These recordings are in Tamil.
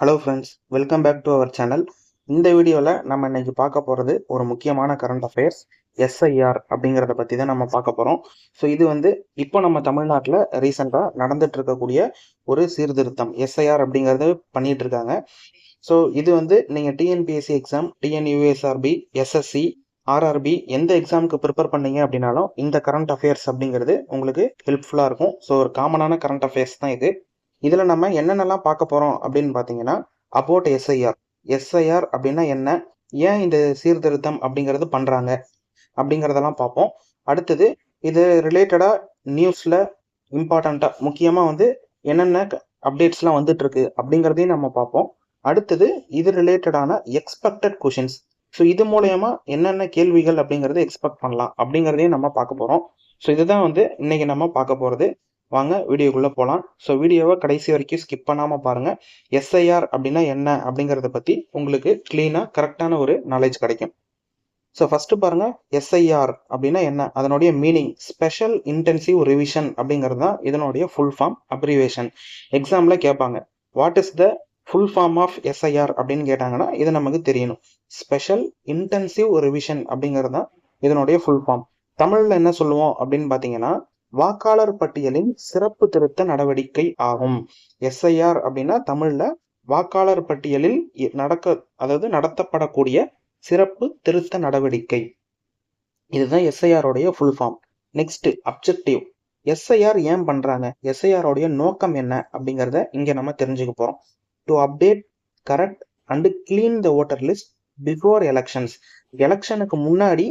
Hello friends welcome back to our channel இந்த வீடியோவில் நம்ம இன்னைக்கு பார்க்க போகிறது ஒரு முக்கியமான கரண்ட் அஃபேர்ஸ் எஸ்ஐஆர் அப்படிங்கிறத பற்றி தான் நம்ம பார்க்க போகிறோம் ஸோ இது வந்து இப்போ நம்ம தமிழ்நாட்டில் ரீசெண்டாக நடந்துட்டு இருக்கக்கூடிய ஒரு சீர்திருத்தம் எஸ்ஐஆர் அப்படிங்கிறத பண்ணிட்டு இருக்காங்க. ஸோ இது வந்து நீங்கள் TNPSC exam TNUSRB SSC RRB எந்த எக்ஸாமுக்கு ப்ரிப்பேர் பண்ணீங்க அப்படின்னாலும் இந்த கரண்ட் அஃபேர்ஸ் அப்படிங்கிறது உங்களுக்கு ஹெல்ப்ஃபுல்லாக இருக்கும். ஸோ ஒரு காமனான கரண்ட் அஃபேர்ஸ் தான் இது. இதில் நம்ம என்னென்னலாம் பார்க்க போகிறோம் அப்படின்னு பார்த்தீங்கன்னா அபவுட் எஸ்ஐஆர் எஸ்ஐஆர் அப்படின்னா என்ன? ஏன் இந்த சீர்திருத்தம் அப்படிங்கிறது பண்ணுறாங்க அப்படிங்கிறதெல்லாம் பார்ப்போம். அடுத்தது இது ரிலேட்டடாக நியூஸில் இம்பார்ட்டண்ட்டாக முக்கியமாக வந்து என்னென்ன அப்டேட்ஸ்லாம் வந்துட்டுருக்கு அப்படிங்கிறதையும் நம்ம பார்ப்போம். அடுத்தது இது ரிலேட்டடான எக்ஸ்பெக்டட் கொஷின்ஸ் ஸோ இது மூலயமா என்னென்ன கேள்விகள் அப்படிங்கிறத எக்ஸ்பெக்ட் பண்ணலாம் அப்படிங்கிறதையும் நம்ம பார்க்க போகிறோம் ஸோ இதுதான் வந்து இன்னைக்கு நம்ம பார்க்க போகிறது வாங்க வீடியோக்குள்ளே போகலாம் ஸோ வீடியோவை கடைசி வரைக்கும் ஸ்கிப் பண்ணாமல் பாருங்கள் எஸ்ஐஆர் அப்படின்னா என்ன அப்படிங்கிறத பற்றி உங்களுக்கு க்ளீனாக கரெக்டான ஒரு நாலேஜ் கிடைக்கும். ஸோ ஃபஸ்ட்டு பாருங்கள் எஸ்ஐஆர் அப்படின்னா என்ன? அதனுடைய மீனிங் ஸ்பெஷல் இன்டென்சிவ் ரிவிஷன் அப்படிங்கிறது தான் இதனுடைய ஃபுல் ஃபார்ம் அப்ரிவேஷன் எக்ஸாமில் கேட்பாங்க what is the full form of SIR அப்படின்னு கேட்டாங்கன்னா இது நமக்கு தெரியணும். ஸ்பெஷல் இன்டென்சிவ் ரிவிஷன் அப்படிங்கிறது தான் இதனுடைய ஃபுல் ஃபார்ம் தமிழில் என்ன சொல்லுவோம் அப்படின்னு பார்த்தீங்கன்னா வாக்காளர் பட்டியலின் சிறப்பு திருத்த நடவடிக்கை ஆகும். எஸ்ஐஆர் அப்படின்னா தமிழ்ல வாக்காளர் பட்டியலில் நடக்க அதாவது நடத்தப்படக்கூடிய சிறப்பு திருத்த நடவடிக்கை. இதுதான் எஸ்ஐஆருடைய full form next objective SIR ஏன் பண்றாங்க? எஸ்ஐஆருடைய நோக்கம் என்ன அப்படிங்கிறத இங்க நம்ம தெரிஞ்சுக்க போறோம். To update correct and clean the voter list before elections எலெக்ஷனுக்கு முன்னாடி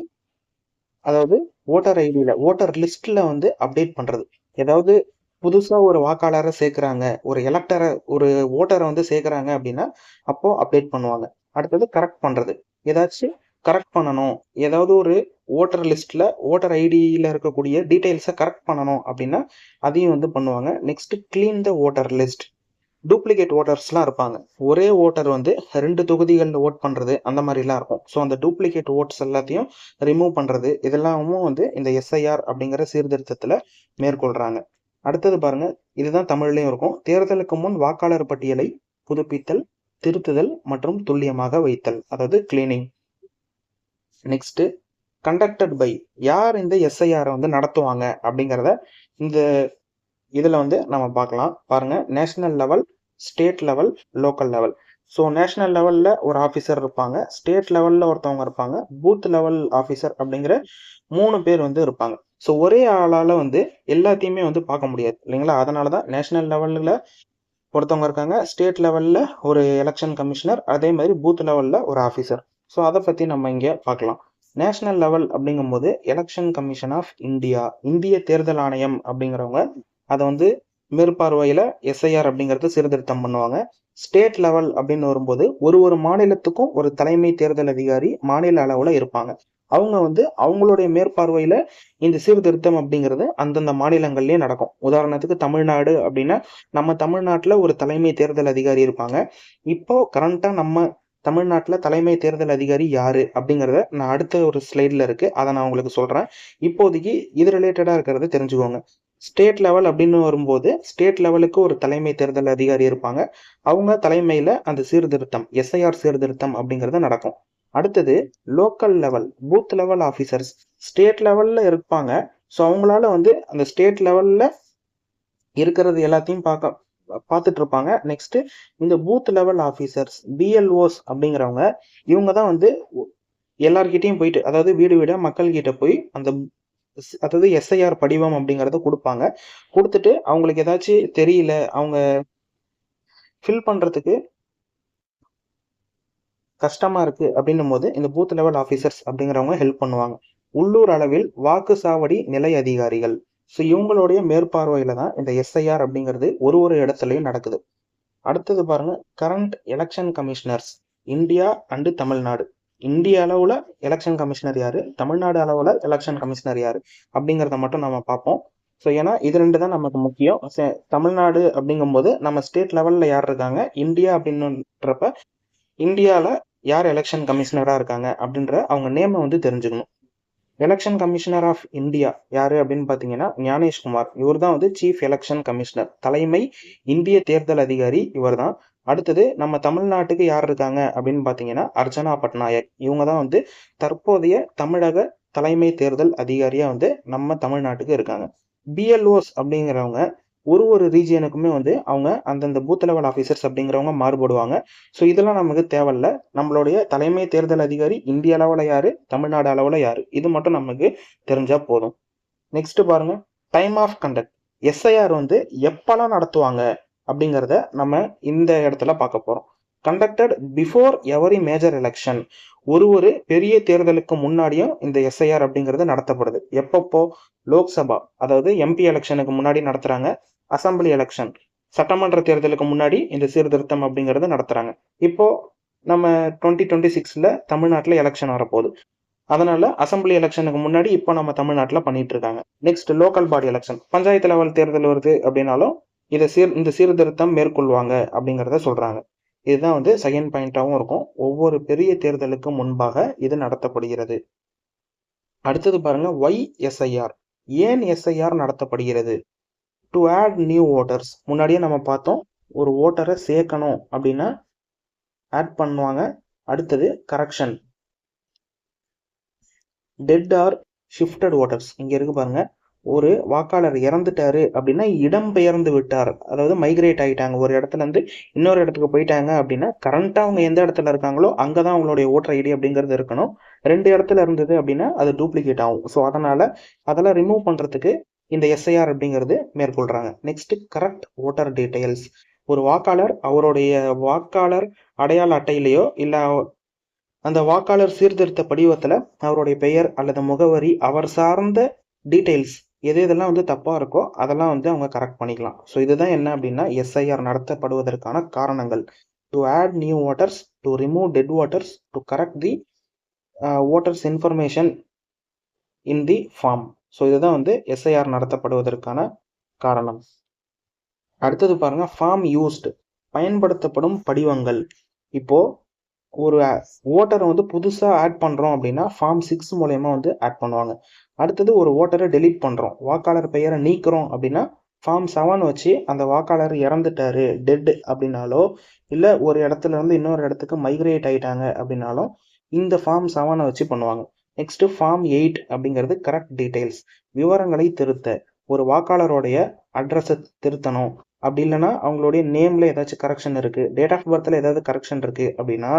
அதாவது ஓட்டர் ஐடியில் ஓட்டர் லிஸ்ட்டில் வந்து அப்டேட் பண்ணுறது ஏதாவது புதுசாக ஒரு வாக்காளரை சேர்க்குறாங்க ஒரு எலக்டரை ஒரு ஓட்டரை வந்து சேர்க்குறாங்க அப்படின்னா அப்போது அப்டேட் பண்ணுவாங்க. அடுத்தது கரெக்ட் பண்ணுறது ஏதாச்சும் கரெக்ட் பண்ணணும். ஏதாவது ஒரு ஓட்டர் லிஸ்ட்டில் ஓட்டர் ஐடியில் இருக்கக்கூடிய டீட்டெயில்ஸை கரெக்ட் பண்ணணும் அப்படின்னா அதையும் வந்து பண்ணுவாங்க. Next clean the voter list duplicate ஓட்டர்ஸ்லாம் இருப்பாங்க. ஒரே ஓட்டர் வந்து ரெண்டு தொகுதிகளில் ஓட் பண்ணுறது அந்த மாதிரிலாம் இருக்கும். ஸோ அந்த டூப்ளிகேட் ஓட்ஸ் எல்லாத்தையும் ரிமூவ் பண்ணுறது இதெல்லாமும் வந்து இந்த எஸ்ஐஆர் அப்படிங்கிற சீர்திருத்தத்தில் மேற்கொள்கிறாங்க அடுத்தது பாருங்க இதுதான் தமிழ்லையும் இருக்கும். தேர்தலுக்கு முன் வாக்காளர் பட்டியலை புதுப்பித்தல் திருத்துதல் மற்றும் துல்லியமாக வைத்தல் அதாவது கிளீனிங் நெக்ஸ்ட் கண்டக்டட் பை யார் இந்த எஸ்ஐஆரை வந்து நடத்துவாங்க அப்படிங்கிறத இந்த இதில் வந்து நம்ம பார்க்கலாம். பாருங்க national level state level local level. So national லெவலில் ஒரு ஆஃபீஸர் இருப்பாங்க. ஸ்டேட் லெவலில் ஒருத்தவங்க இருப்பாங்க. பூத் லெவல் ஆஃபீஸர் அப்படிங்கிற மூணு பேர் வந்து இருப்பாங்க. ஸோ ஒரே ஆளால் வந்து எல்லாத்தையுமே வந்து பார்க்க முடியாது. இல்லைங்களா? அதனால தான் நேஷனல் லெவலில் ஒருத்தவங்க இருக்காங்க. ஸ்டேட் லெவலில் ஒரு எலெக்ஷன் கமிஷனர் அதே மாதிரி பூத் லெவலில் ஒரு ஆஃபீஸர் ஸோ அதை பற்றி நம்ம இங்கே பார்க்கலாம். நேஷனல் லெவல் அப்படிங்கும்போது எலெக்ஷன் கமிஷன் ஆஃப் இந்தியா இந்திய தேர்தல் ஆணையம் அப்படிங்கிறவங்க அதை வந்து மேற்பார்வையில் எஸ்ஐஆர் அப்படிங்கிறது சீர்திருத்தம் பண்ணுவாங்க. ஸ்டேட் லெவல் அப்படின்னு வரும்போது ஒரு ஒரு மாநிலத்துக்கும் ஒரு தலைமை தேர்தல் அதிகாரி மாநில அளவில் இருப்பாங்க. அவங்க வந்து அவங்களுடைய மேற்பார்வையில் இந்த சீர்திருத்தம் அப்படிங்கிறது அந்தந்த மாநிலங்கள்லேயே நடக்கும். உதாரணத்துக்கு தமிழ்நாடு அப்படின்னா நம்ம தமிழ்நாட்டில் ஒரு தலைமை தேர்தல் அதிகாரி இருப்பாங்க. இப்போ கரண்ட்டாக நம்ம தமிழ்நாட்டில் தலைமை தேர்தல் அதிகாரி யாரு அப்படிங்கிறத நான் அடுத்த ஒரு ஸ்லைடில் இருக்கு. அதை நான் உங்களுக்கு சொல்கிறேன் இப்போதைக்கு இது ரிலேட்டடாக இருக்கிறத தெரிஞ்சுக்கோங்க. ஸ்டேட் லெவல் அப்படின்னு வரும்போது ஸ்டேட் லெவலுக்கு ஒரு தலைமை தேர்தல் அதிகாரி இருப்பாங்க. அவங்க தலைமையில் அந்த சீர்திருத்தம் எஸ்ஐஆர் சீர்திருத்தம் அப்படிங்கிறது நடக்கும். அடுத்தது local level booth level officers state லெவலில் இருப்பாங்க. ஸோ அவங்களால வந்து அந்த ஸ்டேட் லெவலில் இருக்கிறது எல்லாத்தையும் பார்க்க பார்த்துட்டு இருப்பாங்க நெக்ஸ்ட் இந்த பூத் லெவல் ஆஃபீஸர்ஸ் பிஎல்ஓஸ் அப்படிங்கிறவங்க இவங்க தான் வந்து எல்லார்கிட்டையும் போயிட்டு அதாவது வீடு வீடாக மக்கள்கிட்ட போய் அந்த அதாவது எஸ்ஐஆர் படிவம் அப்படிங்கிறத கொடுப்பாங்க. கொடுத்துட்டு அவங்களுக்கு ஏதாச்சும் தெரியல அவங்க ஃபில் பண்ணுறதுக்கு கஷ்டமாக இருக்கு அப்படின்னும் போது இந்த பூத் லெவல் ஆஃபீஸர்ஸ் அப்படிங்கிறவங்க ஹெல்ப் பண்ணுவாங்க. உள்ளூர் அளவில் வாக்கு சாவடி நிலை அதிகாரிகள். ஸோ இவங்களுடைய மேற்பார்வையில் தான் இந்த எஸ்ஐஆர் அப்படிங்கிறது ஒரு ஒரு இடத்துலையும் நடக்குது. அடுத்தது பாருங்க current election commissioners India and Tamil Nadu இந்திய அளவில் எலெக்ஷன் கமிஷனர் யாரு? தமிழ்நாடு அளவில் எலெக்ஷன் கமிஷனர் யாரு? அப்படிங்கிறத மட்டும் நம்ம பார்ப்போம். ஸோ ஏன்னா இது ரெண்டு தான் நமக்கு முக்கியம். தமிழ்நாடு அப்படிங்கும்போது நம்ம ஸ்டேட் லெவலில் யார் இருக்காங்க? இந்தியா அப்படின்றப்ப இந்தியாவில் யார் எலெக்ஷன் கமிஷனராக இருக்காங்க? அப்படின்ற அவங்க நேமை வந்து தெரிஞ்சுக்கணும். எலெக்ஷன் கமிஷனர் ஆஃப் இந்தியா யாரு அப்படின்னு பார்த்தீங்கன்னா ஞானேஷ்குமார். இவர் தான் வந்து சீஃப் எலெக்ஷன் கமிஷனர் தலைமை இந்திய தேர்தல் அதிகாரி இவர் தான் அடுத்தது நம்ம தமிழ்நாட்டுக்கு யார் இருக்காங்க அப்படின்னு பார்த்தீங்கன்னா அர்ச்சனா பட்நாயக். இவங்க தான் வந்து தற்போதைய தமிழக தலைமை தேர்தல் அதிகாரியாக வந்து நம்ம தமிழ்நாட்டுக்கு இருக்காங்க. பிஎல்ஓஸ் அப்படிங்கிறவங்க ஒரு ஒரு ரீஜியனுக்குமே வந்து அவங்க அந்தந்த பூத் லெவல் ஆஃபீஸர்ஸ் அப்படிங்கிறவங்க மாறுபடுவாங்க. ஸோ இதெல்லாம் நமக்கு தேவையில்ல. நம்மளுடைய தலைமை தேர்தல் அதிகாரி இந்திய அளவில் யார்? தமிழ்நாடு அளவில் யார்? இது மட்டும் நமக்கு தெரிஞ்சால் போதும். நெக்ஸ்ட் பாருங்க. டைம் ஆஃப் கண்டக்ட் எஸ்ஐஆர் வந்து எப்பெல்லாம் நடத்துவாங்க? அப்படிங்கிறத நம்ம இந்த இடத்துல பார்க்க போகிறோம் conducted before every major election ஒரு ஒரு பெரிய தேர்தலுக்கு முன்னாடியும் இந்த எஸ்ஐஆர் அப்படிங்கிறது நடத்தப்படுது. எப்பப்போ லோக்சபா அதாவது எம்பி எலெக்ஷனுக்கு முன்னாடி நடத்துறாங்க. அசம்பிளி எலெக்ஷன் சட்டமன்ற தேர்தலுக்கு முன்னாடி இந்த சீர்திருத்தம் அப்படிங்கிறது நடத்துறாங்க. இப்போ நம்ம டுவெண்ட்டி டுவெண்ட்டி சிக்ஸில் தமிழ்நாட்டில் எலெக்ஷன் வரப்போகுது. அதனால அசம்பிளி எலெக்ஷனுக்கு முன்னாடி இப்போ நம்ம தமிழ்நாட்டில் பண்ணிட்டு இருக்காங்க. Next local body election panchayat level தேர்தல் வருது அப்படின்னாலும் இதை சீர் இந்த சீர்திருத்தம் மேற்கொள்வாங்க அப்படிங்கிறத சொல்கிறாங்க இதுதான் வந்து செகண்ட் பாயிண்ட்டாகவும் இருக்கும். ஒவ்வொரு பெரிய தேர்தலுக்கு முன்பாக இது நடத்தப்படுகிறது. அடுத்தது பாருங்க ஒய் எஸ்ஐஆர் ஏன் எஸ்ஐஆர் நடத்தப்படுகிறது? டு ஆட் நியூ ஓட்டர்ஸ் முன்னாடியே நம்ம பார்த்தோம் ஒரு ஓட்டரை சேர்க்கணும் அப்படின்னா ஆட் பண்ணுவாங்க. அடுத்தது correction dead or shifted voters இங்கே இருக்கு பாருங்க. ஒரு வாக்காளர் இறந்துட்டாரு அப்படின்னா இடம் பெயர்ந்து விட்டார். அதாவது மைக்ரேட் ஆகிட்டாங்க ஒரு இடத்துல இருந்து இன்னொரு இடத்துக்கு போயிட்டாங்க அப்படின்னா கரண்டா அவங்க எந்த இடத்துல இருக்காங்களோ அங்கே தான் அவங்களுடைய ஓட்டர் ஐடி அப்படிங்கிறது இருக்கணும். ரெண்டு இடத்துல இருந்தது அப்படின்னா அது டூப்ளிகேட் ஆகும். ஸோ அதனால அதெல்லாம் ரிமூவ் பண்ணுறதுக்கு இந்த எஸ்ஐஆர் அப்படிங்கிறது மேற்கொள்கிறாங்க நெக்ஸ்ட் கரெக்ட் ஓட்டர் டீட்டெயில்ஸ் ஒரு வாக்காளர் அவருடைய வாக்காளர் அடையாள அட்டையிலையோ இல்லை அந்த வாக்காளர் சீர்திருத்த படிவத்தில் அவருடைய பெயர் அல்லது முகவரி அவர் சார்ந்த டீட்டெயில்ஸ் எது எதெல்லாம் வந்து தப்பாக இருக்கோ அதெல்லாம் வந்து அவங்க கரெக்ட் பண்ணிக்கலாம். ஸோ இதுதான் என்ன அப்படின்னா எஸ்ஐஆர் நடத்தப்படுவதற்கான காரணங்கள். To add new voters to remove dead voters to correct the voters information in the form so இதுதான் வந்து எஸ்ஐஆர் நடத்தப்படுவதற்கான காரணம். அடுத்தது பாருங்க ஃபார்ம் யூஸ்டு பயன்படுத்தப்படும் படிவங்கள். இப்போது ஒரு uh, ஓட்டரை வந்து புதுசாக ஆட் பண்ணுறோம் அப்படின்னா ஃபார்ம் சிக்ஸ் மூலயமா வந்து ஆட் பண்ணுவாங்க. அடுத்தது ஒரு ஓட்டரை டெலீட் பண்ணுறோம் வாக்காளர் பெயரை நீக்கிறோம் அப்படின்னா ஃபார்ம் செவன் வச்சு அந்த வாக்காளர் இறந்துட்டாரு டெட் அப்படின்னாலோ இல்லை ஒரு இடத்துல இருந்து இன்னொரு இடத்துக்கு மைக்ரேட் ஆயிட்டாங்க அப்படின்னாலும் இந்த ஃபார்ம் செவனை வச்சு பண்ணுவாங்க. நெக்ஸ்ட்டு ஃபார்ம் எயிட் அப்படிங்கிறது கரெக்ட் டீடைல்ஸ் விவரங்களை திருத்த. ஒரு வாக்காளருடைய அட்ரஸை திருத்தணும். அப்படி இல்லைன்னா அவங்களுடைய நேமில் ஏதாச்சும் கரெக்ஷன் இருக்குது டேட் ஆஃப் பர்த்தில் ஏதாவது கரெக்ஷன் இருக்குது அப்படின்னா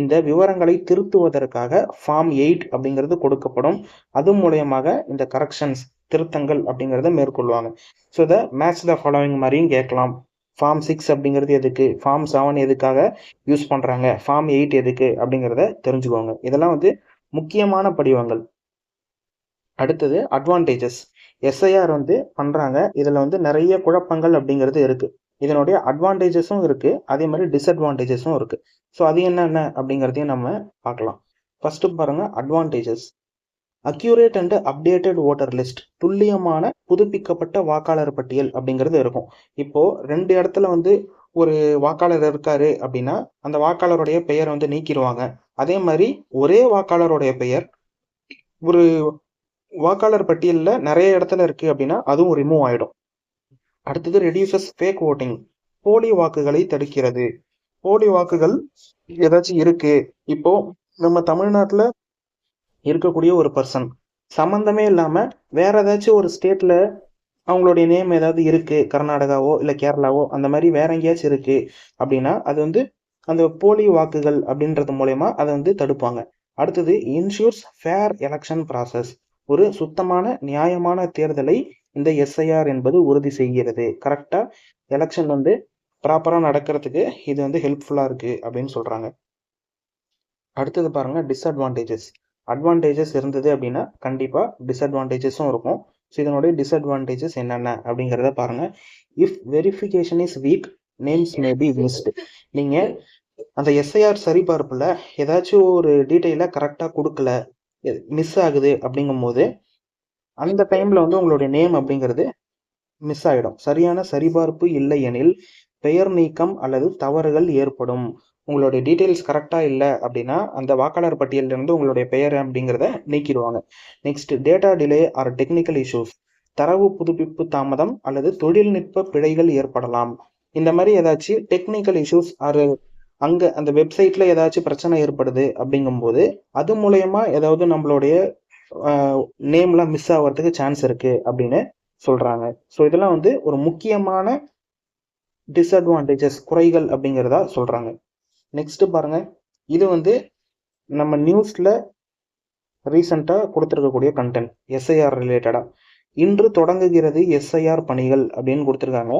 இந்த விவரங்களை திருத்துவதற்காக ஃபார்ம் எயிட் அப்படிங்கிறது கொடுக்கப்படும். அது மூலயமாக இந்த கரெக்ஷன்ஸ் திருத்தங்கள் அப்படிங்கிறத மேற்கொள்வாங்க. ஸோ இதை மேட்ச் த ஃபாலோவிங் மாதிரியும் கேட்கலாம். ஃபார்ம் சிக்ஸ் அப்படிங்கிறது எதுக்கு? ஃபார்ம் செவன் எதுக்காக யூஸ் பண்ணுறாங்க ஃபார்ம் எயிட் எதுக்கு? அப்படிங்கிறத தெரிஞ்சுக்கோங்க. இதெல்லாம் வந்து முக்கியமான படிவங்கள். அடுத்தது அட்வான்டேஜஸ் எஸ்ஐஆர் வந்து பண்ணுறாங்க இதில் வந்து நிறைய குழப்பங்கள் அப்படிங்கிறது இருக்குது இதனுடைய அட்வான்டேஜஸும் இருக்குது அதே மாதிரி டிஸ்அட்வான்டேஜஸும் இருக்குது ஸோ அது என்னென்ன அப்படிங்கிறதையும் நம்ம பார்க்கலாம். ஃபஸ்ட்டு பாருங்கள் advantages accurate and updated voter list துல்லியமான புதுப்பிக்கப்பட்ட வாக்காளர் பட்டியல் அப்படிங்கிறது இருக்கும். இப்போ ரெண்டு இடத்துல வந்து ஒரு வாக்காளர் இருக்காரு அப்படின்னா அந்த வாக்காளருடைய பெயர் வந்து நீக்கிடுவாங்க. அதே மாதிரி ஒரே வாக்காளருடைய பெயர் ஒரு வாக்காளர் பட்டியலில் நிறைய இடத்துல இருக்குது அப்படின்னா அதுவும் ரிமூவ் ஆகிடும் அடுத்தது ரெடியூசஸ் ஃபேக் ஓட்டிங் போலி வாக்குகளை தடுக்கிறது. போலி வாக்குகள் ஏதாச்சும் இருக்கு. இப்போ நம்ம தமிழ்நாட்டில் இருக்கக்கூடிய ஒரு பர்சன் சம்மந்தமே இல்லாமல் வேற ஏதாச்சும் ஒரு ஸ்டேட்டில் அவங்களுடைய நேம் ஏதாவது இருக்கு. கர்நாடகாவோ இல்லை கேரளாவோ அந்த மாதிரி வேற எங்கேயாச்சும் இருக்கு அப்படின்னா அது வந்து அந்த போலி வாக்குகள் அப்படின்றது மூலயமா அதை வந்து தடுப்பாங்க. அடுத்தது இன்ஷூர்ஸ் ஃபேர் எலெக்ஷன் ப்ராசஸ் ஒரு சுத்தமான நியாயமான தேர்தலை இந்த எஸ்ஐஆர் என்பது உறுதி செய்கிறது. கரெக்டாக எலெக்ஷன் வந்து ப்ராப்பராக நடக்கிறதுக்கு இது வந்து ஹெல்ப்ஃபுல்லாக இருக்குது அப்படின்னு சொல்கிறாங்க அடுத்தது பாருங்க டிஸ்அட்வான்டேஜஸ் அட்வான்டேஜஸ் இருந்தது அப்படின்னா கண்டிப்பாக டிஸ்அட்வான்டேஜஸும் இருக்கும். ஸோ இதனுடைய டிஸ்அட்வான்டேஜஸ் என்னென்ன அப்படிங்கிறத பாருங்கள் if verification is weak names may be missed நீங்கள் அந்த எஸ்ஐஆர் சரிபார்ப்பில் ஏதாச்சும் ஒரு டீட்டெயிலாக கரெக்டாக கொடுக்கல மிஸ் ஆகுது அப்படிங்கும் போது அந்த டைம்ல வந்து உங்களுடைய நேம் அப்படிங்கிறது மிஸ் ஆகிடும் சரியான சரிபார்ப்பு இல்லை எனில் பெயர் நீக்கம் அல்லது தவறுகள் ஏற்படும். உங்களுடைய டீட்டெயில்ஸ் கரெக்டாக இல்லை அப்படின்னா அந்த வாக்காளர் பட்டியலிருந்து உங்களுடைய பெயர் அப்படிங்கிறத நீக்கிடுவாங்க. Next data delay or technical issues தரவு புதுப்பிப்பு தாமதம் அல்லது தொழில்நுட்ப பிழைகள் ஏற்படலாம். இந்த மாதிரி ஏதாச்சும் டெக்னிக்கல் இஷ்யூஸ் ஆர் அங்கே அந்த வெப்சைட்டில் ஏதாச்சும் பிரச்சனை ஏற்படுது அப்படிங்கும்போது அது மூலயமா ஏதாவது நம்மளுடைய நேம்லாம் மிஸ் ஆகிறதுக்கு சான்ஸ் இருக்குது அப்படின்னு சொல்கிறாங்க ஸோ இதெல்லாம் வந்து ஒரு முக்கியமான டிஸ்அட்வான்டேஜஸ் குறைகள் அப்படிங்கிறதா சொல்கிறாங்க நெக்ஸ்ட் பாருங்க. இது வந்து நம்ம நியூஸில் ரீசண்டாக கொடுத்துருக்கக்கூடிய கண்டென்ட் எஸ்ஐஆர் ரிலேட்டடாக இன்று தொடங்குகிறது எஸ்ஐஆர் பணிகள் அப்படின்னு கொடுத்துருக்காங்க.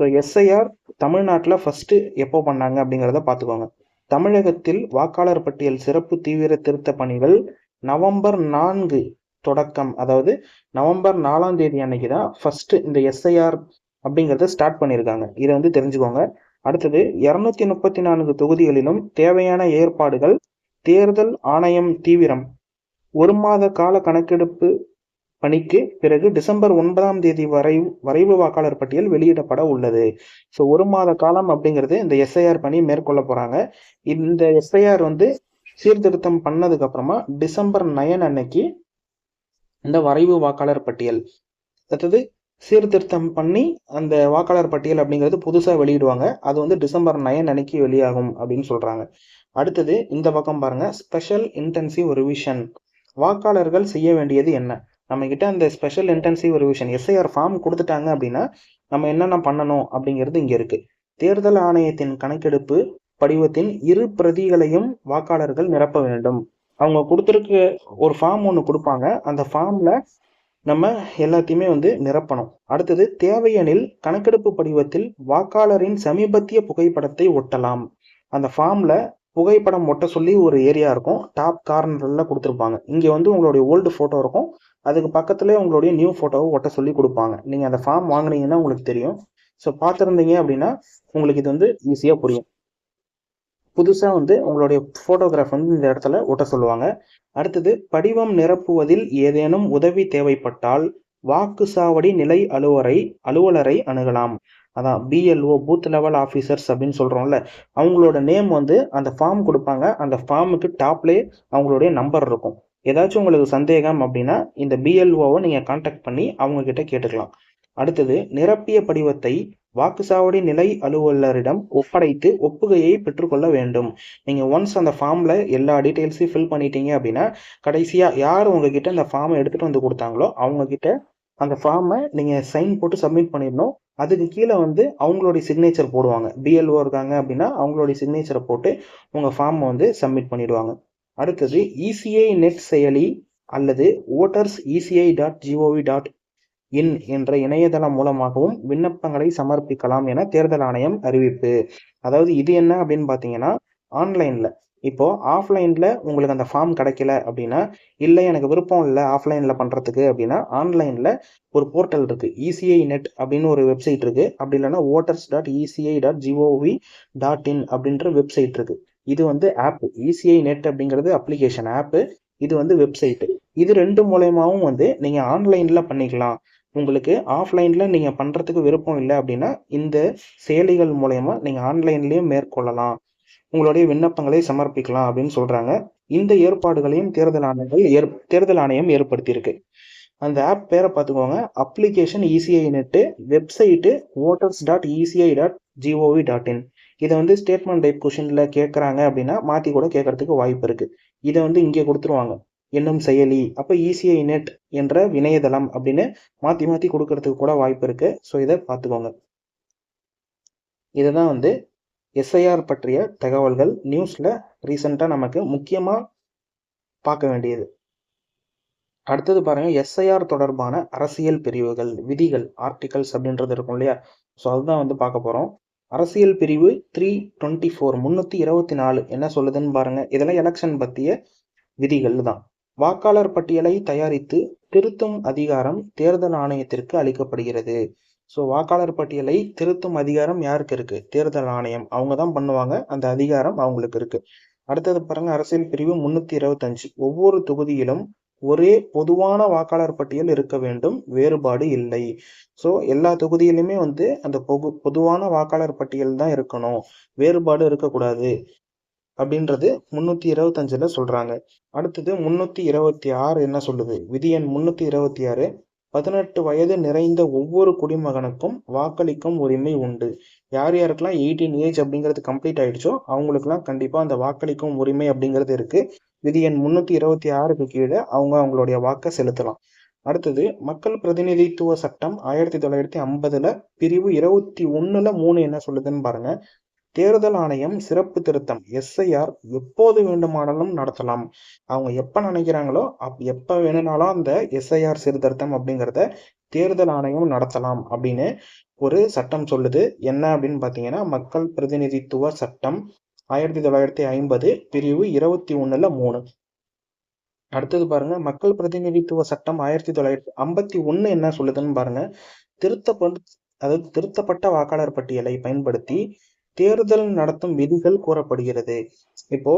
ஸோ எஸ்ஐஆர் தமிழ்நாட்டில் ஃபஸ்ட்டு எப்போ பண்ணாங்க அப்படிங்கிறத பார்த்துக்கோங்க. தமிழகத்தில் வாக்காளர் பட்டியல் சிறப்பு தீவிர திருத்த பணிகள் நவம்பர் நான்கு தொடக்கம் அதாவது நவம்பர் நாலாம் தேதி அன்னைக்கு தான் ஃபஸ்ட்டு இந்த எஸ்ஐஆர் அப்படிங்கிறத ஸ்டார்ட் பண்ணியிருக்காங்க. இதை வந்து தெரிஞ்சுக்கோங்க. அடுத்தது இரநூத்தி முப்பத்தி நான்கு தொகுதிகளிலும் தேவையான ஏற்பாடுகள் தேர்தல் ஆணையம் தீவிரம். ஒரு மாத கால கணக்கெடுப்பு பணிக்கு பிறகு டிசம்பர் ஒன்பதாம் தேதி வரை வரைவு வாக்காளர் பட்டியல் வெளியிடப்பட உள்ளது. ஸோ ஒரு மாத காலம் அப்படிங்கிறது இந்த எஸ்ஐஆர் பணி மேற்கொள்ள போறாங்க. இந்த எஸ்ஐஆர் வந்து சீர்திருத்தம் பண்ணதுக்கு அப்புறமா டிசம்பர் நயன் அன்னைக்கு இந்த வரைவு வாக்காளர் பட்டியல் அதாவது சீர்திருத்தம் பண்ணி அந்த வாக்காளர் பட்டியல் அப்படிங்கிறது புதுசாக வெளியிடுவாங்க. அது வந்து டிசம்பர் நயன் அன்னைக்கு வெளியாகும் அப்படின்னு சொல்றாங்க. அடுத்தது இந்த பக்கம் பாருங்க ஸ்பெஷல் இன்டென்சிவ் ரிவிஷன் வாக்காளர்கள் செய்ய வேண்டியது என்ன? நம்ம அந்த special intensive revision SIR form கொடுத்துட்டாங்க அப்படின்னா நம்ம என்னென்ன பண்ணணும் அப்படிங்கிறது இங்கே இருக்குது தேர்தல் ஆணையத்தின் கணக்கெடுப்பு படிவத்தின் இரு பிரதிகளையும் வாக்காளர்கள் நிரப்ப வேண்டும். அவங்க கொடுத்துருக்க ஒரு ஃபார்ம் ஒன்று கொடுப்பாங்க. அந்த ஃபார்ம்ல நம்ம எல்லாத்தையுமே வந்து நிரப்பணும். அடுத்தது தேவையெனில் கணக்கெடுப்பு படிவத்தில் வாக்காளரின் சமீபத்திய புகைப்படத்தை ஒட்டலாம். அந்த ஃபார்மில் புகைப்படம் ஒட்ட சொல்லி ஒரு ஏரியா இருக்கும். டாப் கார்னரில் கொடுத்துருப்பாங்க. இங்கே வந்து உங்களுடைய ஓல்டு ஃபோட்டோ இருக்கும். அதுக்கு பக்கத்துலேயே உங்களுடைய நியூ ஃபோட்டோவை ஒட்ட சொல்லி கொடுப்பாங்க. நீங்கள் அந்த ஃபார்ம் வாங்கினீங்கன்னா உங்களுக்கு தெரியும். ஸோ பார்த்துருந்தீங்க அப்படின்னா உங்களுக்கு இது வந்து ஈஸியாக புரியும். புதுசாக வந்து உங்களுடைய ஃபோட்டோகிராஃப் வந்து இந்த இடத்துல ஒட்ட சொல்லுவாங்க. அடுத்தது படிவம் நிரப்புவதில் ஏதேனும் உதவி தேவைப்பட்டால் வாக்குச்சாவடி நிலை அலுவலரை அலுவலரை அணுகலாம். அதான் பிஎல்ஓ பூத் லெவல் ஆஃபீஸர்ஸ் அப்படின்னு சொல்கிறோம்ல அவங்களோட நேம் வந்து அந்த ஃபார்ம் கொடுப்பாங்க. அந்த ஃபார்முக்கு டாப்லேயே அவங்களுடைய நம்பர் இருக்கும். ஏதாச்சும் உங்களுக்கு சந்தேகம் அப்படின்னா இந்த பிஎல்ஓவை நீங்கள் காண்டாக்ட் பண்ணி அவங்க கிட்ட கேட்டுக்கலாம். அடுத்தது நிரப்பிய படிவத்தை வாக்குச்சாவடி நிலை அலுவலரிடம் ஒப்படைத்து ஒப்புகையை பெற்றுக்கொள்ள வேண்டும். நீங்கள் ஒன்ஸ் அந்த ஃபார்மில் எல்லா டீட்டெயில்ஸையும் ஃபில் பண்ணிட்டீங்க அப்படின்னா கடைசியாக யார் உங்ககிட்ட அந்த ஃபார்மை எடுத்துகிட்டு வந்து கொடுத்தாங்களோ அவங்கக்கிட்ட அந்த ஃபார்மை நீங்கள் சைன் போட்டு சப்மிட் பண்ணிடணும். அதுக்கு கீழே வந்து அவங்களுடைய சிக்னேச்சர் போடுவாங்க. பிஎல்ஓ இருக்காங்க அப்படின்னா அவங்களுடைய சிக்னேச்சரை போட்டு உங்கள் ஃபார்மை வந்து சப்மிட் பண்ணிடுவாங்க. அடுத்தது இசிஐ நெட் செயலி அல்லது voters ECI dot GOV dot in என்ற இணையதளம் மூலமாகவும் விண்ணப்பங்களை சமர்ப்பிக்கலாம் என தேர்தல் ஆணையம் அறிவிப்பு. அதாவது இது என்ன அப்படின்னு பார்த்தீங்கன்னா ஆன்லைனில் இப்போ ஆஃப்லைனில் உங்களுக்கு அந்த ஃபார்ம் கிடைக்கல அப்படின்னா இல்லை எனக்கு விருப்பம் இல்லை ஆஃப்லைனில் பண்ணுறதுக்கு அப்படின்னா ஆன்லைனில் ஒரு போர்ட்டல் இருக்குது இசிஐ நெட் அப்படின்னு ஒரு வெப்சைட் இருக்குது அப்படி இல்லைன்னா voters dot ECI dot GOV dot in அப்படின்ற வெப்சைட் இருக்குது இது வந்து ஆப் இசிஐ நெட் அப்படிங்கிறது அப்ளிகேஷன் ஆப்பு இது வந்து வெப்சைட்டு இது ரெண்டு மூலயமாவும் வந்து நீங்கள் ஆன்லைனில் பண்ணிக்கலாம். உங்களுக்கு ஆஃப்லைனில் நீங்கள் பண்ணுறதுக்கு விருப்பம் இல்லை அப்படின்னா இந்த செயலிகள் மூலயமா நீங்கள் ஆன்லைன்லேயும் மேற்கொள்ளலாம். உங்களுடைய விண்ணப்பங்களை சமர்ப்பிக்கலாம் அப்படின்னு சொல்கிறாங்க இந்த ஏற்பாடுகளையும் தேர்தல் ஆணையங்கள் ஏற் தேர்தல் ஆணையம் ஏற்படுத்தியிருக்கு. அந்த ஆப் பேரை பார்த்துக்கோங்க. Application ECI net website voters dot ECI dot GOV dot in இதை வந்து ஸ்டேட்மெண்ட் டைப் கொஷினில் கேட்குறாங்க அப்படின்னா மாற்றி கூட கேட்கறதுக்கு வாய்ப்பு இருக்குது இதை வந்து இங்கே கொடுத்துருவாங்க. என்னும் செயலி அப்போ இசிஐ நெட் என்ற வினையதளம் அப்படின்னு மாற்றி மாற்றி கொடுக்கறதுக்கு கூட வாய்ப்பு இருக்குது ஸோ இதை பார்த்துக்கோங்க. இதுதான் வந்து எஸ்ஐஆர் பற்றிய தகவல்கள். நியூஸில் ரீசெண்டாக நமக்கு முக்கியமாக பார்க்க வேண்டியது. அடுத்தது பாருங்கள் எஸ்ஐஆர் தொடர்பான அரசியல் பிரிவுகள் விதிகள் ஆர்டிகல்ஸ் அப்படின்றது இருக்கும் இல்லையா? ஸோ அதுதான் வந்து பார்க்க போகிறோம் அரசியல் பிரிவு த்ரீ டுவெண்ட்டி ஃபோர் முன்னூற்றி இருபத்தி நாலு என்ன சொல்லுதுன்னு பாருங்கள் இதெல்லாம் எலெக்ஷன் பற்றிய விதிகள் தான். வாக்காளர் பட்டியலை தயாரித்து திருத்தும் அதிகாரம் தேர்தல் ஆணையத்திற்கு அளிக்கப்படுகிறது. ஸோ வாக்காளர் பட்டியலை திருத்தும் அதிகாரம் யாருக்கு இருக்குது தேர்தல் ஆணையம். அவங்க தான் பண்ணுவாங்க. அந்த அதிகாரம் அவங்களுக்கு இருக்குது அடுத்தது பாருங்கள் அரசியல் பிரிவு முந்நூற்றி இருபத்தஞ்சு ஒவ்வொரு தொகுதியிலும் ஒரே பொதுவான வாக்காளர் பட்டியல் இருக்க வேண்டும். வேறுபாடு இல்லை. ஸோ எல்லா தொகுதியிலுமே வந்து அந்த பொது பொதுவான வாக்காளர் பட்டியல் தான் இருக்கணும். வேறுபாடு இருக்கக்கூடாது அப்படின்றது முன்னூத்தி இருபத்தஞ்சுல சொல்றாங்க. அடுத்தது முன்னூத்தி இருபத்தி ஆறு என்ன சொல்லுது? விதி எண் முன்னூத்தி இருபத்தி ஆறு. பதினெட்டு வயது நிறைந்த ஒவ்வொரு குடிமகனுக்கும் வாக்களிக்கும் உரிமை உண்டு. யார் யாருக்கெல்லாம் எயிட்டீன் ஏஜ் அப்படிங்கிறது கம்ப்ளீட் ஆயிடுச்சோ அவங்களுக்குலாம் கண்டிப்பா அந்த வாக்களிக்கும் உரிமை அப்படிங்கிறது இருக்கு. விதி எண் முன்னூத்தி இருபத்தி ஆறுக்கு கீழே அவங்க அவங்களுடைய வாக்கை செலுத்தலாம். அடுத்தது மக்கள் பிரதிநிதித்துவ சட்டம் ஆயிரத்தி தொள்ளாயிரத்தி ஐம்பதுல பிரிவு இருபத்தி ஒண்ணுல மூணு என்ன சொல்லுதுன்னு பாருங்க. தேர்தல் ஆணையம் சிறப்பு திருத்தம் எஸ்ஐஆர் எப்போது வேண்டுமானாலும் நடத்தலாம். அவங்க எப்ப நினைக்கிறாங்களோ அப் எப்ப வேணும்னாலும் அந்த எஸ்ஐஆர் சீர்திருத்தம் அப்படிங்கிறத தேர்தல் ஆணையம் நடத்தலாம் அப்படின்னு ஒரு சட்டம் சொல்லுது. என்ன அப்படின்னு பாத்தீங்கன்னா மக்கள் பிரதிநிதித்துவ சட்டம் ஆயிரத்தி தொள்ளாயிரத்தி ஐம்பது பிரிவு இருபத்தி ஒண்ணுல மூணு. அடுத்தது பாருங்க மக்கள் பிரதிநிதித்துவ சட்டம் ஆயிரத்தி தொள்ளாயிரத்தி ஐம்பத்தி ஒன்று என்ன சொல்லுதுன்னு பாருங்க. திருத்தப்பட்டு அதாவது திருத்தப்பட்ட வாக்காளர் பட்டியலை பயன்படுத்தி தேர்தல் நடத்தும் விதிகள் கூறப்படுகிறது. இப்போ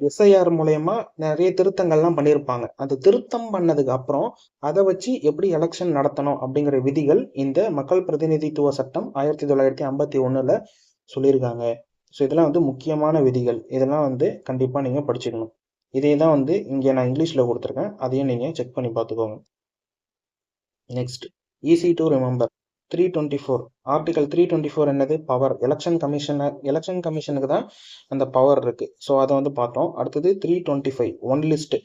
எஸ்ஐஆர் மூலயமா நிறைய திருத்தங்கள்லாம் பண்ணியிருப்பாங்க அந்த திருத்தம் பண்ணதுக்கு அப்புறம் அதை வச்சு எப்படி எலெக்ஷன் நடத்தணும் அப்படிங்கிற விதிகள் இந்த மக்கள் பிரதிநிதித்துவ சட்டம் ஆயிரத்தி தொள்ளாயிரத்தி ஐம்பத்தி ஒன்றில் சொல்லியிருக்காங்க. ஸோ இதெல்லாம் வந்து முக்கியமான விதிகள். இதெல்லாம் வந்து கண்டிப்பாக நீங்கள் படிச்சுக்கணும். இதே தான் வந்து இங்கே நான் இங்கிலீஷில் கொடுத்துருக்கேன். அதையும் நீங்கள் செக் பண்ணி பார்த்துக்கோங்க. Next easy to remember three twenty four article three twenty four என்னது? பவர் எலெக்ஷன் கமிஷனர் எலெக்ஷன் கமிஷனுக்கு தான் அந்த பவர் இருக்குது ஸோ அதை வந்து பார்த்தோம். அடுத்தது three twenty five one list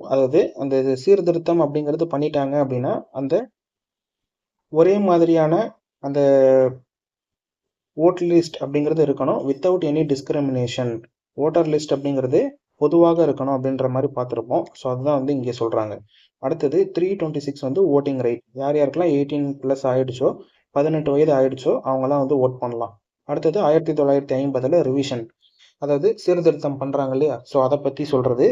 அதாவது அந்த சீர்திருத்தம் அப்படிங்கிறது பண்ணிட்டாங்க அப்படின்னா அந்த ஒரே மாதிரியான அந்த ஓட் லிஸ்ட் அப்படிங்கிறது இருக்கணும். Without any discrimination voter list அப்படிங்கிறது பொதுவாக இருக்கணும் அப்படின்ற மாதிரி பார்த்துருப்போம். ஸோ அதுதான் வந்து இங்கே சொல்கிறாங்க அடுத்தது த்ரீ டுவெண்ட்டி சிக்ஸ் வந்து ஓட்டிங் ரைட் யார் யாருக்கெல்லாம் எயிட்டீன் ப்ளஸ் ஆயிடுச்சோ பதினெட்டு வயது ஆயிடுச்சோ அவங்களாம் வந்து ஓட் பண்ணலாம். அடுத்தது ஆயிரத்தி தொள்ளாயிரத்தி ஐம்பதில் ரிவிஷன் அதாவது சீர்திருத்தம் பண்ணுறாங்க இல்லையா? ஸோ அதை பற்றி சொல்கிறது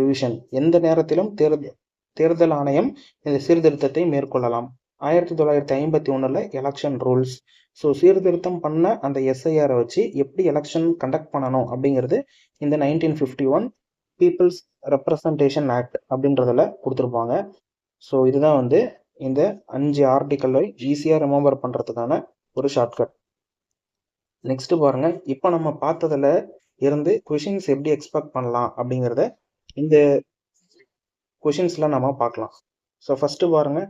ரிவிஷன் எந்த நேரத்திலும் தேர்தல் தேர்தல் ஆணையம் இந்த சீர்திருத்தத்தை மேற்கொள்ளலாம். ஆயிரத்தி தொள்ளாயிரத்தி ஐம்பத்தி ஒன்றில் எலெக்ஷன் ரூல்ஸ் ஸோ சீர்திருத்தம் பண்ண அந்த எஸ்ஐஆரை வச்சு எப்படி எலெக்ஷன் கண்டக்ட் பண்ணணும் அப்படிங்கிறது இந்த nineteen fifty one people's representation act அப்படின்றதில் கொடுத்துருப்பாங்க. ஸோ இதுதான் வந்து இந்த அஞ்சு ஆர்டிக்கலை ஈஸியாக ரிமெம்பர் பண்ணுறதுக்கான ஒரு ஷார்ட்கட் நெக்ஸ்ட் பாருங்க. இப்போ நம்ம பார்த்ததுல இருந்து கொஷின்ஸ் எப்படி எக்ஸ்பெக்ட் பண்ணலாம் அப்படிங்கிறத இந்த கொஷின்ஸ்லாம் நம்ம பார்க்கலாம். ஸோ ஃபஸ்ட்டு பாருங்க.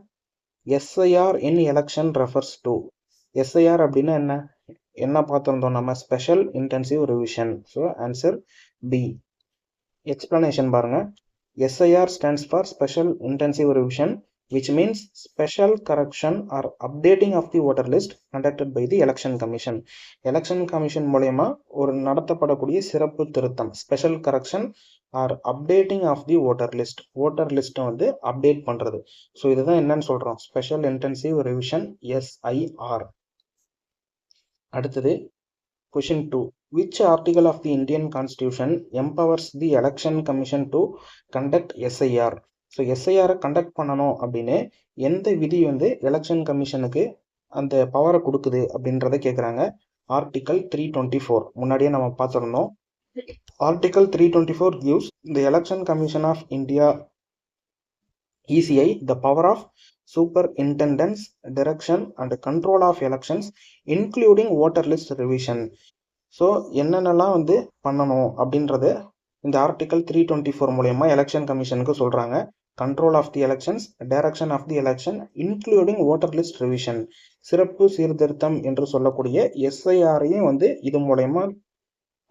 SIR in election refers to SIR அப்படின்னா என்ன? என்ன பார்த்துருந்தோம் நம்ம? Special intensive revision so answer B explanation பாருங்க. SIR stands for special intensive revision which means special correction or updating of the voter list conducted by the election commission. Election commission மூலயமா ஒரு நடத்தப்படக்கூடிய சிறப்பு திருத்தம் special correction or updating of the voter list voter லிஸ்ட்டை வந்து அப்டேட் பண்ணுறது ஸோ இதுதான் என்னன்னு சொல்கிறோம் ஸ்பெஷல் இன்டென்சிவ் ரிவிஷன் எஸ்ஐஆர் அடுத்தது question two which article of the Indian constitution empowers the election commission to conduct SIR so எஸ்ஐஆரை conduct பண்ணணும் அப்படின்னு எந்த விதி வந்து எலெக்ஷன் கமிஷனுக்கு அந்த பவரை கொடுக்குது அப்படின்றத கேட்குறாங்க ஆர்டிகல் த்ரீ டுவெண்ட்டி ஃபோர் முன்னாடியே நம்ம பார்த்துருந்தோம். Article three twenty four gives the election commission of India ECI the power of superintendence direction and control of elections including voter list revision so என்னென்னலாம் வந்து பண்ணணும் அப்படின்றது இந்த ஆர்டிக்கல் த்ரீ டுவெண்ட்டி ஃபோர் மூலயமா எலெக்ஷன் கமிஷனுக்கு சொல்கிறாங்க control of the elections direction of the election including voter list revision சிறப்பு சீர்திருத்தம் என்று சொல்லக்கூடிய எஸ்ஐஆரையும் வந்து இது மூலயமா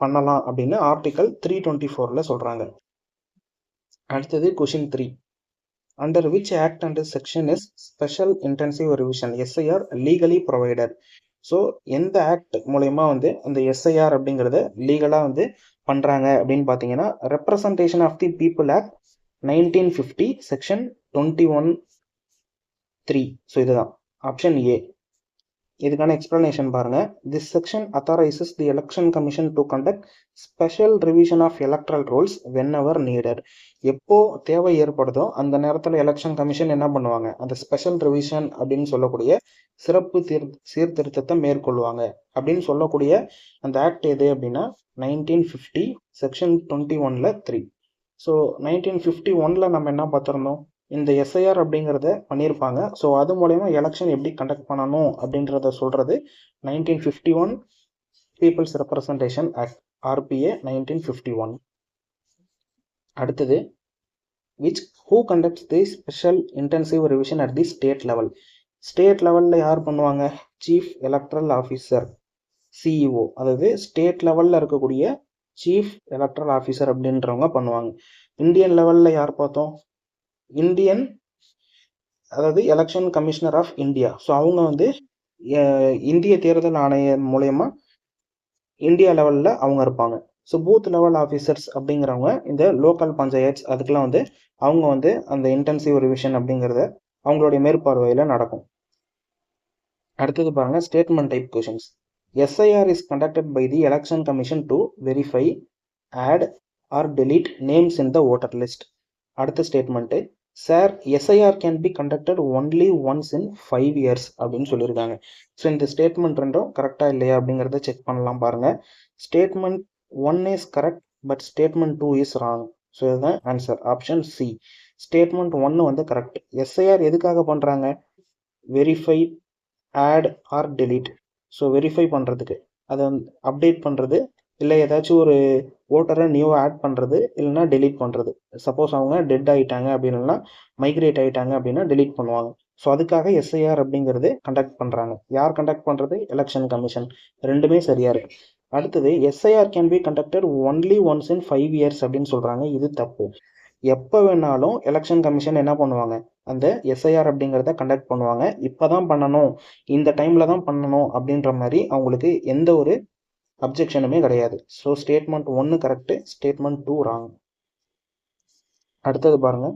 பண்ணலாம் அப்படின்னு ஆர்டிகல் த்ரீ டுவெண்ட்டி ஃபோரில் சொல்கிறாங்க அடுத்தது question three under which act and section is special intensive revision SIR legally provided so எந்த ஆக்ட் மூலயமா வந்து அந்த எஸ்ஐஆர் அப்படிங்கிறத லீகலாக வந்து பண்ணுறாங்க அப்படின்னு பார்த்தீங்கன்னா representation of the people act nineteen fifty section twenty one three so இதுதான். ஆப்ஷன் ஏ இதுக்கான எக்ஸ்பிளனேஷன் பாருங்க. This section authorises the election commission to conduct special revision of electoral rolls whenever needed எப்போ தேவை ஏற்படுதோ அந்த நேரத்தில் எலெக்ஷன் கமிஷன் என்ன பண்ணுவாங்க? அந்த ஸ்பெஷல் ரிவிஷன் அப்படின்னு சொல்லக்கூடிய சிறப்பு தீர் சீர்திருத்தத்தை மேற்கொள்வாங்க. அப்படின்னு சொல்லக்கூடிய அந்த ஆக்ட் எது அப்படின்னா நைன்டீன் ஃபிஃப்டி செக்ஷன் டுவெண்ட்டி ஒன்ல த்ரீ ஸோ நைன்டீன் ஃபிஃப்டி ஒன்ல நம்ம என்ன பார்த்துருந்தோம்? இந்த எஸ்ஐஆர் அப்படிங்கிறத பண்ணியிருப்பாங்க. ஸோ அது மூலயமா எலெக்ஷன் எப்படி கண்டக்ட் பண்ணணும் அப்படின்றத சொல்கிறது nineteen fifty one people's representation act RPA nineteen fifty one அடுத்தது which who conducts the special intensive revision at the state level state லெவலில் யார் பண்ணுவாங்க? சீஃப் எலக்ட்ரல் ஆஃபீஸர் சிஇஓ அதாவது ஸ்டேட் லெவலில் இருக்கக்கூடிய சீஃப் எலக்ட்ரல் ஆஃபீஸர் அப்படின்றவங்க பண்ணுவாங்க. இந்தியன் லெவலில் யார் பார்த்தோம்? இந்தியன் அதாவது election commissioner of India so அவங்க வந்து இந்திய தேர்தல் ஆணையம் மூலயமா இந்தியா லெவலில் அவங்க இருப்பாங்க. ஸோ பூத் லெவல் ஆஃபீஸர்ஸ் அப்படிங்கிறவங்க இந்த லோக்கல் பஞ்சாயத்ஸ் அதுக்கெலாம் வந்து அவங்க வந்து அந்த இன்டென்சிவ் ரிவிஷன் அப்படிங்கிறத அவங்களுடைய மேற்பார்வையில் நடக்கும். அடுத்தது பாருங்க statement type questions SIR is conducted by the election commission to verify add or delete names in the voter list அடுத்த statement sir SIR can be conducted only once in five years அப்படின்னு சொல்லியிருக்காங்க. ஸோ இந்த ஸ்டேட்மெண்ட் ரெண்டும் கரெக்டாக இல்லையா அப்படிங்கிறத செக் பண்ணலாம் பாருங்கள் statement one is correct but statement two is wrong so இதுதான் ஆன்சர் ஆப்ஷன் சி ஸ்டேட்மெண்ட் ஒன்று வந்து கரெக்ட் எஸ்ஐஆர் எதுக்காக பண்ணுறாங்க verify add or delete so verify பண்ணுறதுக்கு அதை வந்து அப்டேட் பண்ணுறது இல்லை ஏதாச்சும் ஒரு ஓட்டரை நியூ ஆட் பண்ணுறது இல்லைனா டெலீட் பண்ணுறது சப்போஸ் அவங்க டெட் ஆகிட்டாங்க அப்படின்னா மைக்ரேட் ஆகிட்டாங்க அப்படின்னா டெலீட் பண்ணுவாங்க. ஸோ அதுக்காக எஸ்ஐஆர் அப்படிங்கிறது கண்டக்ட் பண்ணுறாங்க யார் கண்டக்ட் பண்ணுறது எலெக்ஷன் கமிஷன் ரெண்டுமே சரியாக இருக்குது அடுத்தது SIR can be conducted only once in five years அப்படின்னு சொல்கிறாங்க இது தப்பு. எப்போ வேணாலும் எலெக்ஷன் கமிஷன் என்ன பண்ணுவாங்க? அந்த எஸ்ஐஆர் அப்படிங்கிறத கண்டக்ட் பண்ணுவாங்க. இப்போ தான் பண்ணணும். இந்த டைமில் தான் பண்ணணும் அப்படின்ற மாதிரி அவங்களுக்கு எந்த ஒரு அப்ஜெக்ஷனுமே கிடையாது. ஸோ ஸ்டேட்மெண்ட் ஒன்று கரெக்டு ஸ்டேட்மெண்ட் டூ ராங் அடுத்தது பாருங்க.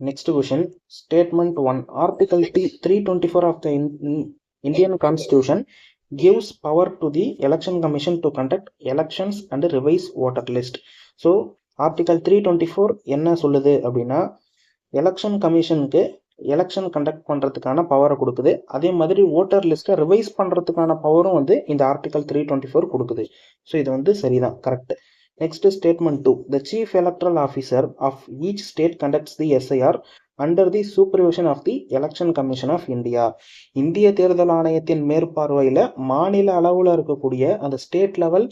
Next question statement one article T three twenty four of the Indian constitution gives power to the election commission to conduct elections and revise voter list so article three twenty four என்ன சொல்லுது அப்படின்னா எலெக்ஷன் கமிஷனுக்கு எலெக்ஷன் கண்டக்ட் பண்ணுறதுக்கான பவரை கொடுக்குது. அதே மாதிரி ஓட்டர் லிஸ்ட்டை ரிவைஸ் பண்ணுறதுக்கான பவரும் வந்து இந்த ஆர்டிகல் த்ரீ டுவெண்ட்டி ஃபோர் கொடுக்குது. ஸோ இது வந்து சரிதான் correct next statement two the chief electoral officer of each state conducts the SIR under the supervision of the election commission of India இந்திய தேர்தல் ஆணையத்தின் மேற்பார்வையில் மாநில அளவில் இருக்கக்கூடிய அந்த state level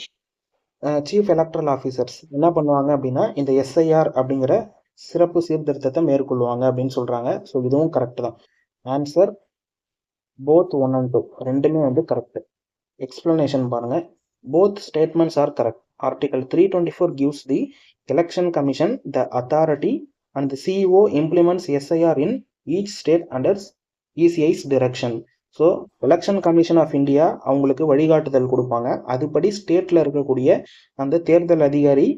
chief electoral officers என்ன பண்ணுவாங்க அப்படின்னா இந்த எஸ்ஐஆர் அப்படிங்கிற சிறப்பு சீர்திருத்தத்தை மேற்கொள்வாங்க அப்படின்னு சொல்கிறாங்க ஸோ இதுவும் கரெக்ட் தான். Answer both one and two ரெண்டுமே வந்து கரெக்ட் எக்ஸ்பிளனேஷன் பாருங்கள் both statements are correct article three twenty four gives the election commission the authority and the CEO implements SIR in each state under ECI's direction so election commission of India அவங்களுக்கு வழிகாட்டுதல் கொடுப்பாங்க. அதுபடி ஸ்டேட்டில் இருக்கக்கூடிய அந்த தேர்தல் அதிகாரி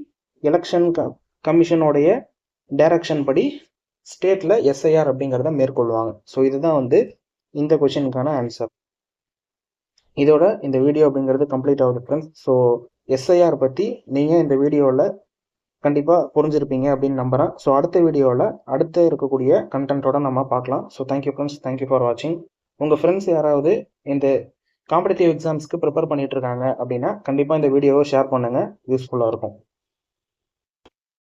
எலெக்ஷன் க கமிஷனுடைய டைரக்ஷன் படி ஸ்டேட்டில் எஸ்ஐஆர் அப்படிங்கிறத மேற்கொள்வாங்க. ஸோ இதுதான் வந்து இந்த கொஷினுக்கான ஆன்சர் இதோட இந்த வீடியோ அப்படிங்கிறது கம்ப்ளீட் ஆகுது ஃப்ரெண்ட்ஸ் ஸோ எஸ்ஐஆர் பற்றி நீங்கள் இந்த வீடியோவில் கண்டிப்பாக புரிஞ்சிருப்பீங்க அப்படின்னு நம்புகிறேன் ஸோ அடுத்த வீடியோவில் அடுத்த இருக்கக்கூடிய கண்டென்ட்டோட நம்ம பார்க்கலாம். So thank you friends thank you for வாட்சிங் உங்கள் ஃப்ரெண்ட்ஸ் யாராவது இந்த காம்படிட்டிவ் எக்ஸாம்ஸ்க்கு ப்ரிப்பேர் பண்ணிட்டு இருக்காங்க அப்படின்னா கண்டிப்பாக இந்த வீடியோவை ஷேர் பண்ணுங்கள் யூஸ்ஃபுல்லாக இருக்கும்.